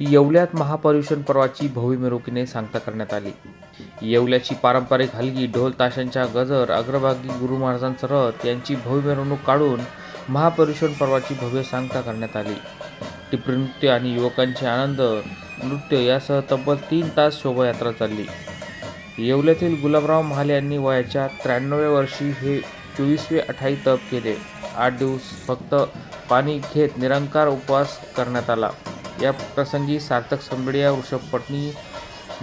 येवल्यात महापर्युषण पर्वाची भव्य मिरवणुकीने सांगता करण्यात आली. येवल्याची पारंपरिक हलगी ढोल ताशांच्या गजर अग्रभागी गुरु महाराजांचं रथ यांची भव्य मिरवणूक काढून महापर्युषण पर्वाची भव्य सांगता करण्यात आली. टिपरी नृत्य आणि युवकांचे आनंद नृत्य यासह तब्बल तीन तास शोभायात्रा चालली. येवल्यातील गुलाबराव महाले यांनी वयाच्या त्र्याण्णव्या वर्षी हे चोवीसवे अठाई तप केले. आठ दिवस फक्त पाणी घेत निरंकार उपवास करण्यात आला. या प्रसंगी सार्थक संबडिया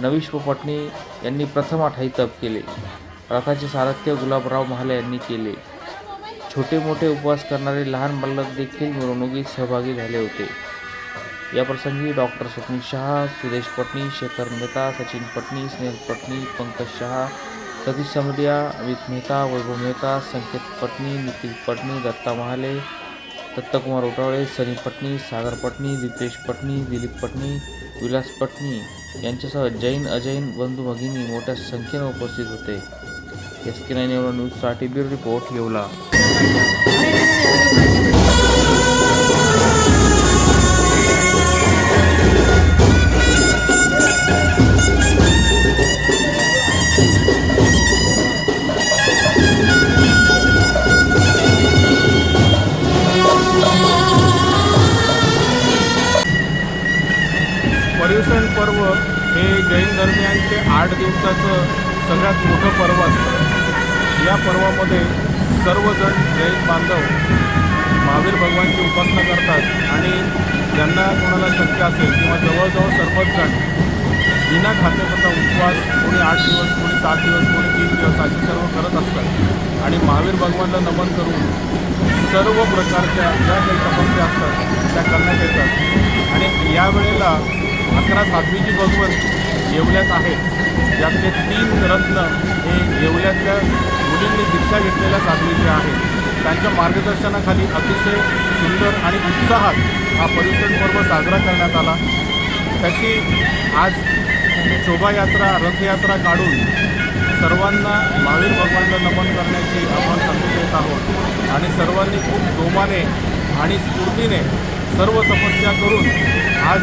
नविश्व पटणी यांनी प्रथम आठाई तप केले. रथाचे सारथ्य गुलाबराव महाले यांनी केले. छोटे मोठे उपवास करणारे लहान बालक देखील मिरवणुकीत सहभागी झाले होते. या प्रसंगी डॉक्टर स्वप्नी शहा सुदेश पटणी शेखर मेहता सचिन पटणी स्नेहल पटणी पंकज शहा सतीश समडिया अमित मेहता वैभव मेहता संकेत पटणी निखिल पटणी दत्ता महाले दत्तकुमार उटावळे सनी पटणी सागर पटणी दीपेश पटणी दिलीप पटणी विलास पटणी यांच्यासह जैन अजैन बंधू भगिनी मोठ्या संख्येनं उपस्थित होते. एस के नाईन एवढा न्यूजसाठी ब्युरो रिपोर्ट येवला. पर्युषण पर्व हे जैन धर्मियांचे आठ दिवसाचं सगळ्यात मोठं पर्व असतं. या पर्वामध्ये सर्वजण जैन बांधव महावीर भगवानची उपासना करतात आणि ज्यांना कोणाला शक्य असेल किंवा जवळजवळ सर्वच जण विना खात्याकरता उपवास कोणी आठ दिवस कोणी सात दिवस कोणी तीन दिवस असे सर्व करत असतात. आणि महावीर भगवानला नमन करून सर्व प्रकारच्या ज्या काही तपस्या असतात त्या करण्यात येतात. आणि यावेळेला अकरा साध्वीजी भगवत येवल्यात आहेत. यातले तीन रत्न हे येवल्यातल्या मुलींनी दीक्षा घेतलेल्या साध्वीचे आहेत. त्यांच्या मार्गदर्शनाखाली अतिशय सुंदर आणि उत्साहात हा पर्युषण पर्व साजरा करण्यात आला. त्याची आज शोभायात्रा रथयात्रा काढून सर्वांना महावीर भगवानला नमन करण्याची आपण संधी देत आहोत. आणि सर्वांनी खूप जोमाने आणि स्फूर्तीने सर्व तपस्या करून आज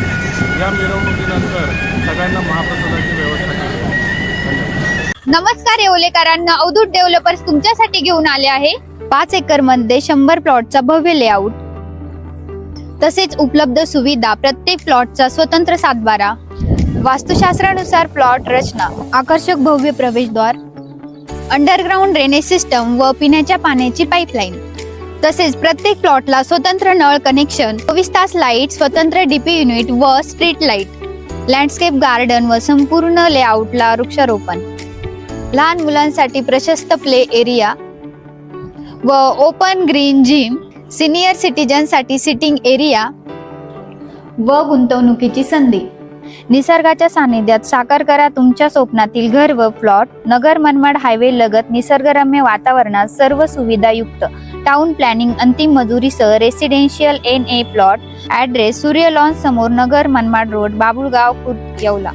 या मिरवणुकीनंतर सगळ्यांना महाप्रसादाची व्यवस्था केली. नमस्कार येवलेकरांना अवधूत डेव्हलपर्स तुमच्यासाठी घेऊन आले आहे. पाच एकरमध्ये शंभर प्लॉटचा भव्य लेआउट. तसेच उपलब्ध सुविधा प्रत्येक प्लॉटचा स्वतंत्र सातबारा. वास्तुशास्त्रानुसार प्लॉट रचना आकर्षक भव्य प्रवेशद्वार अंडरग्राउंड ड्रेनेज सिस्टम व पिण्याच्या पाण्याची पाईपलाईन तसेच प्रत्येक प्लॉटला स्वतंत्र नळ कनेक्शन चोवीस तास लाइट स्वतंत्र डीपी युनिट व स्ट्रीट लाइट लँडस्केप गार्डन व संपूर्ण लेआउटला वृक्षारोपण. लहान मुलांसाठी प्रशस्त प्ले एरिया व ओपन ग्रीन जिम सिनियर सिटीजनसाठी सिटिंग एरिया व गुंतवणुकीची संधी. निसर्गाच्या सानिध्यात साकार करा तुमच्या स्वप्नातील घर व प्लॉट नगर मनमाड हायवे लगत निसर्गरम्य वातावरणात सर्व सुविधायुक्त. टाउन प्लॅनिंग अंतिम मजुरीसह residential N A plot address Surya lawn समोर नगर मनमाड रोड बाबुळगाव खुर्द येवला.